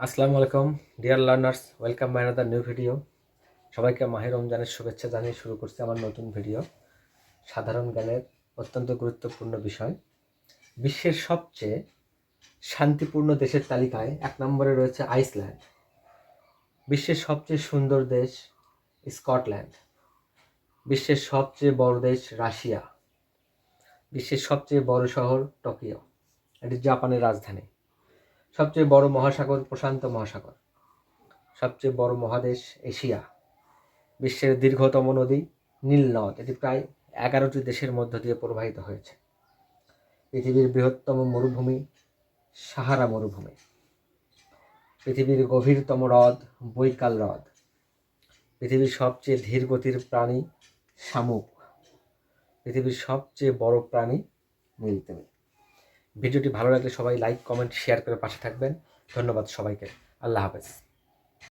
আসসালামু আলাইকুম dear learners welcome by another new video সবাইকে মাহের রমজানের শুভেচ্ছা জানিয়ে শুরু করছি আমার নতুন ভিডিও সাধারণ জ্ঞানের অত্যন্ত গুরুত্বপূর্ণ বিষয়। বিশ্বের সবচেয়ে শান্তিপূর্ণ দেশের তালিকায় এক নম্বরে রয়েছে আইসল্যান্ড। বিশ্বের সবচেয়ে সুন্দর দেশ স্কটল্যান্ড। বিশ্বের সবচেয়ে বড় দেশ রাশিয়া। বিশ্বের সবচেয়ে বড় শহর টোকিও। এটি জাপানের রাজধানী। সবচেয়ে বড় মহাসাগর প্রশান্ত মহাসাগর, সবচেয়ে বড় মহাদেশ এশিয়া, বিশ্বের দীর্ঘতম নদী নীল নদ। এটি প্রায় এগারোটি দেশের মধ্য দিয়ে প্রবাহিত হয়েছে। পৃথিবীর বৃহত্তম মরুভূমি সাহারা মরুভূমি। পৃথিবীর গভীরতম হ্রদ বৈকাল হ্রদ। পৃথিবীর সবচেয়ে ধীর গতির প্রাণী শামুক। পৃথিবীর সবচেয়ে বড় প্রাণী নীলতিমি ভিডিওটি ভালো লাগলে সবাই লাইক কমেন্ট শেয়ার করে পাশে থাকবেন। ধন্যবাদ সবাইকে। আল্লাহ হাফেজ।